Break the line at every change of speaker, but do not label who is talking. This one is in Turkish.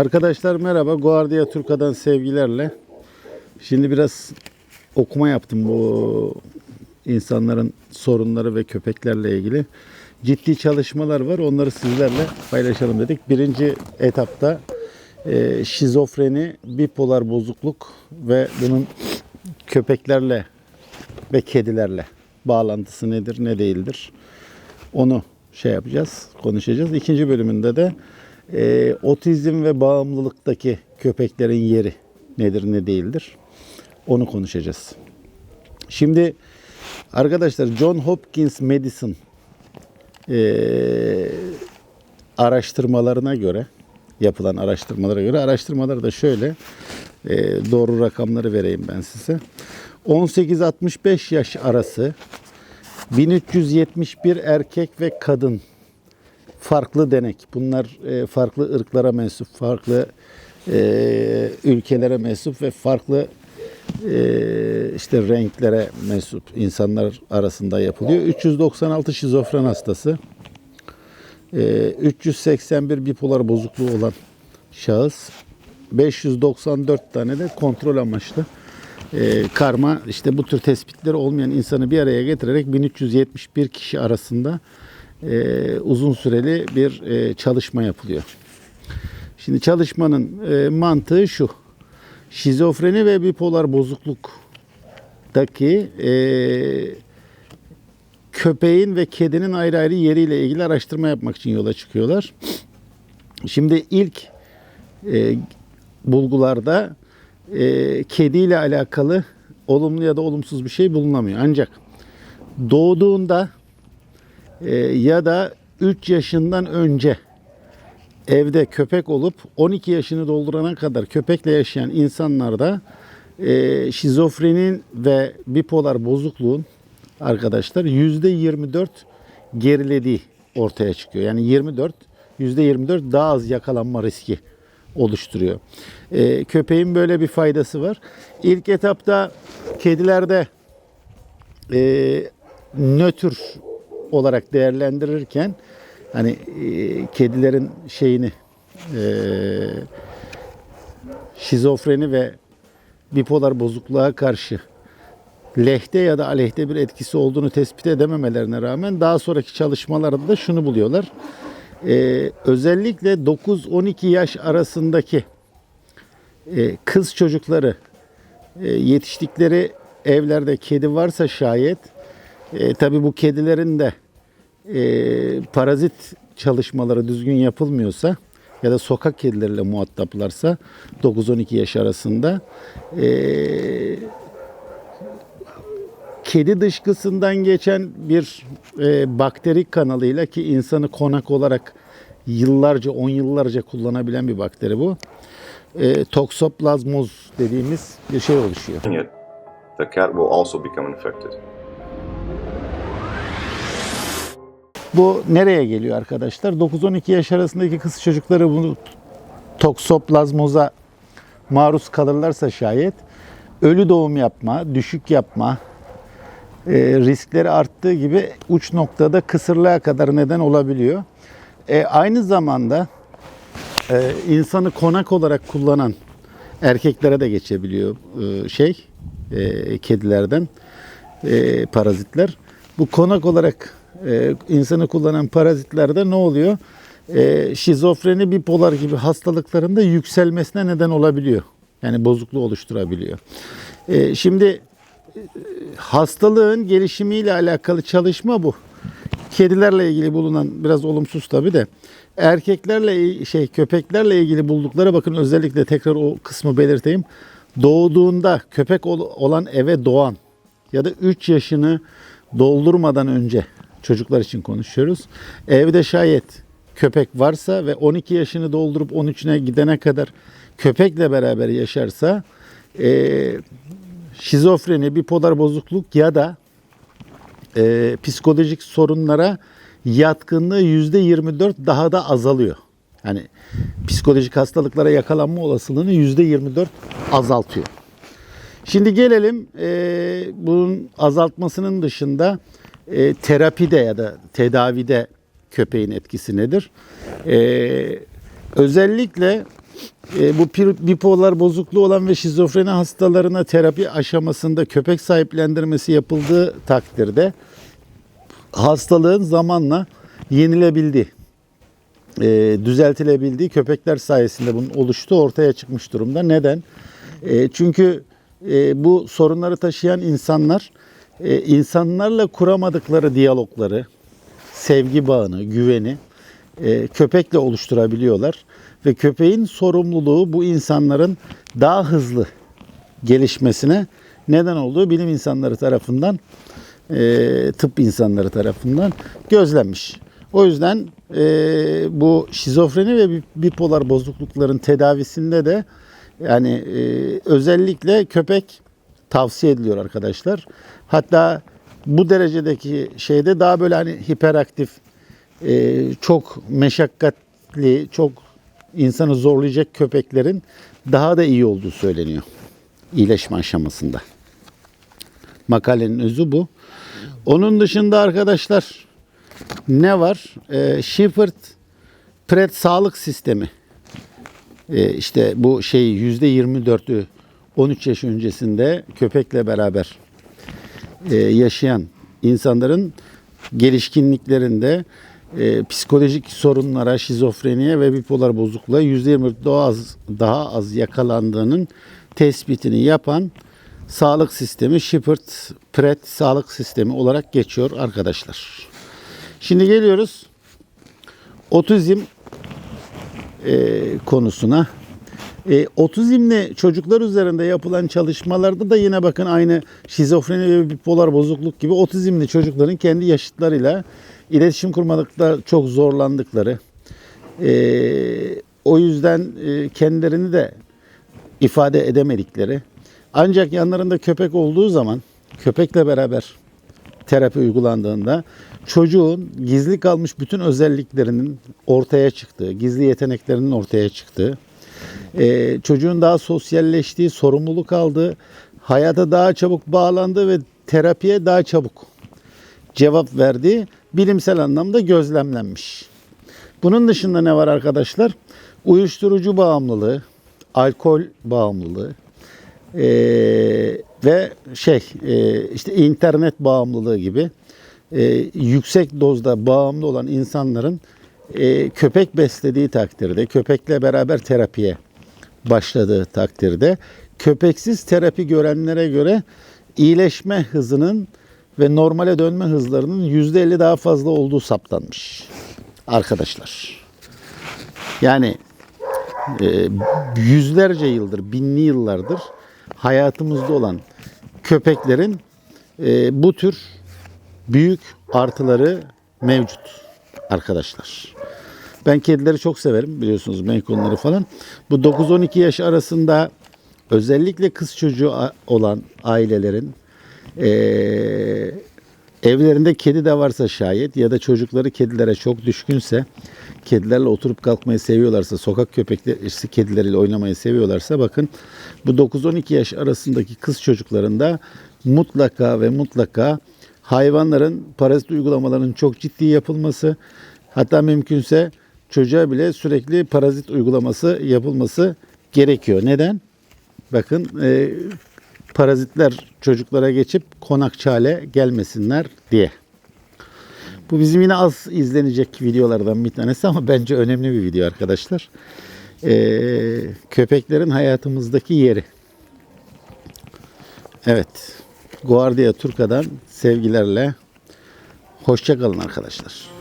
Arkadaşlar merhaba. Guardia Turka'dan sevgilerle. Şimdi biraz okuma yaptım bu insanların sorunları ve köpeklerle ilgili. Ciddi çalışmalar var. Onları sizlerle paylaşalım dedik. Birinci etapta e, şizofreni, bipolar bozukluk ve bunun köpeklerle ve kedilerle bağlantısı nedir, ne değildir? Onu şey yapacağız, konuşacağız. İkinci bölümünde de e, otizm ve bağımlılıktaki köpeklerin yeri nedir, ne değildir? Onu konuşacağız. Şimdi arkadaşlar John Hopkins Medicine e, araştırmalarına göre yapılan araştırmalara göre araştırmalar da şöyle e, doğru rakamları vereyim ben size. 18-65 yaş arası 1371 erkek ve kadın farklı denek. Bunlar e, farklı ırklara mensup, farklı e, ülkelere mensup ve farklı e, işte renklere mensup insanlar arasında yapılıyor. 396 şizofren hastası, e, 381 bipolar bozukluğu olan şahıs, 594 tane de kontrol amaçlı e, karma işte bu tür tespitleri olmayan insanı bir araya getirerek 1371 kişi arasında e, uzun süreli bir e, çalışma yapılıyor. Şimdi çalışmanın e, mantığı şu. Şizofreni ve bipolar bozukluktaki e, köpeğin ve kedinin ayrı ayrı yeriyle ilgili araştırma yapmak için yola çıkıyorlar. Şimdi ilk e, bulgularda e, kediyle alakalı olumlu ya da olumsuz bir şey bulunamıyor. Ancak doğduğunda e, ya da 3 yaşından önce evde köpek olup 12 yaşını doldurana kadar köpekle yaşayan insanlarda e, şizofrenin ve bipolar bozukluğun arkadaşlar %24 gerilediği ortaya çıkıyor. Yani 24 %24 daha az yakalanma riski oluşturuyor. E, köpeğin böyle bir faydası var. İlk etapta kedilerde e, nötr olarak değerlendirirken hani e, kedilerin şeyini e, şizofreni ve bipolar bozukluğa karşı lehte ya da aleyhte bir etkisi olduğunu tespit edememelerine rağmen daha sonraki çalışmalarda da şunu buluyorlar. Ee, özellikle 9-12 yaş arasındaki e, kız çocukları e, yetiştikleri evlerde kedi varsa şayet e, tabi bu kedilerin de e, parazit çalışmaları düzgün yapılmıyorsa ya da sokak kedileriyle muhataplarsa 9-12 yaş arasında e, kedi dışkısından geçen bir e, bakteri kanalıyla ki insanı konak olarak yıllarca, on yıllarca kullanabilen bir bakteri bu. E, toksoplazmoz dediğimiz bir şey oluşuyor.
the cat will also become infected.
Bu nereye geliyor arkadaşlar? 9-12 yaş arasındaki kız çocukları bunu toksoplazmoza maruz kalırlarsa şayet ölü doğum yapma, düşük yapma, e, riskleri arttığı gibi uç noktada kısırlığa kadar neden olabiliyor. E, aynı zamanda e, insanı konak olarak kullanan erkeklere de geçebiliyor e, şey e, kedilerden e, parazitler. Bu konak olarak e, insanı kullanan parazitlerde ne oluyor? E, şizofreni, bipolar gibi hastalıklarında yükselmesine neden olabiliyor. Yani bozukluğu oluşturabiliyor. E, şimdi hastalığın gelişimiyle alakalı çalışma bu. Kedilerle ilgili bulunan biraz olumsuz tabi de erkeklerle şey köpeklerle ilgili buldukları bakın özellikle tekrar o kısmı belirteyim. Doğduğunda köpek ol- olan eve doğan ya da 3 yaşını doldurmadan önce çocuklar için konuşuyoruz. Evde şayet köpek varsa ve 12 yaşını doldurup 13'üne gidene kadar köpekle beraber yaşarsa eee şizofreni, bipolar bozukluk ya da e, psikolojik sorunlara yatkınlığı yüzde 24 daha da azalıyor. Yani psikolojik hastalıklara yakalanma olasılığını yüzde 24 azaltıyor. Şimdi gelelim e, bunun azaltmasının dışında e, terapide ya da tedavide köpeğin etkisi nedir? E, özellikle e, bu bipolar bozukluğu olan ve şizofreni hastalarına terapi aşamasında köpek sahiplendirmesi yapıldığı takdirde hastalığın zamanla yenilebildiği, e, düzeltilebildiği köpekler sayesinde bunun oluştuğu ortaya çıkmış durumda. Neden? E, çünkü e, bu sorunları taşıyan insanlar e, insanlarla kuramadıkları diyalogları, sevgi bağını, güveni e, köpekle oluşturabiliyorlar ve köpeğin sorumluluğu bu insanların daha hızlı gelişmesine neden olduğu bilim insanları tarafından e, tıp insanları tarafından gözlenmiş. O yüzden e, bu şizofreni ve bi- bipolar bozuklukların tedavisinde de yani e, özellikle köpek tavsiye ediliyor arkadaşlar. Hatta bu derecedeki şeyde daha böyle hani hiperaktif, e, çok meşakkatli, çok insanı zorlayacak köpeklerin daha da iyi olduğu söyleniyor iyileşme aşamasında. Makalenin özü bu. Onun dışında arkadaşlar ne var? E, Shepherd Pret sağlık sistemi. E, işte bu şey yüzde 24'ü 13 yaş öncesinde köpekle beraber e, yaşayan insanların gelişkinliklerinde e, psikolojik sorunlara, şizofreniye ve bipolar bozukluğa %20 daha az, daha az yakalandığının tespitini yapan sağlık sistemi Shepherd Pret sağlık sistemi olarak geçiyor arkadaşlar. Şimdi geliyoruz otizm e, konusuna. E, otizmli çocuklar üzerinde yapılan çalışmalarda da yine bakın aynı şizofreni ve bipolar bozukluk gibi otizmli çocukların kendi yaşıtlarıyla iletişim kurmadıkta çok zorlandıkları, e, o yüzden e, kendilerini de ifade edemedikleri, ancak yanlarında köpek olduğu zaman köpekle beraber terapi uygulandığında çocuğun gizli kalmış bütün özelliklerinin ortaya çıktığı, gizli yeteneklerinin ortaya çıktığı, e, çocuğun daha sosyalleştiği, sorumluluk aldığı, hayata daha çabuk bağlandığı ve terapiye daha çabuk cevap verdiği bilimsel anlamda gözlemlenmiş. Bunun dışında ne var arkadaşlar? Uyuşturucu bağımlılığı, alkol bağımlılığı e, ve şey e, işte internet bağımlılığı gibi e, yüksek dozda bağımlı olan insanların e, köpek beslediği takdirde, köpekle beraber terapiye başladığı takdirde köpeksiz terapi görenlere göre iyileşme hızının ve normale dönme hızlarının %50 daha fazla olduğu saptanmış arkadaşlar. Yani e, yüzlerce yıldır, binli yıllardır hayatımızda olan köpeklerin e, bu tür büyük artıları mevcut arkadaşlar. Ben kedileri çok severim biliyorsunuz Maycoon'ları falan. Bu 9-12 yaş arasında özellikle kız çocuğu olan ailelerin eee, evlerinde kedi de varsa şayet ya da çocukları kedilere çok düşkünse kedilerle oturup kalkmayı seviyorlarsa sokak köpekleri kedileriyle oynamayı seviyorlarsa bakın bu 9-12 yaş arasındaki kız çocuklarında mutlaka ve mutlaka hayvanların parazit uygulamalarının çok ciddi yapılması hatta mümkünse çocuğa bile sürekli parazit uygulaması yapılması gerekiyor. Neden? Bakın e, parazitler çocuklara geçip konakçı hale gelmesinler diye. Bu bizim yine az izlenecek videolardan bir tanesi ama bence önemli bir video arkadaşlar. Ee, köpeklerin hayatımızdaki yeri. Evet. Guardia Turca'dan sevgilerle. Hoşçakalın arkadaşlar.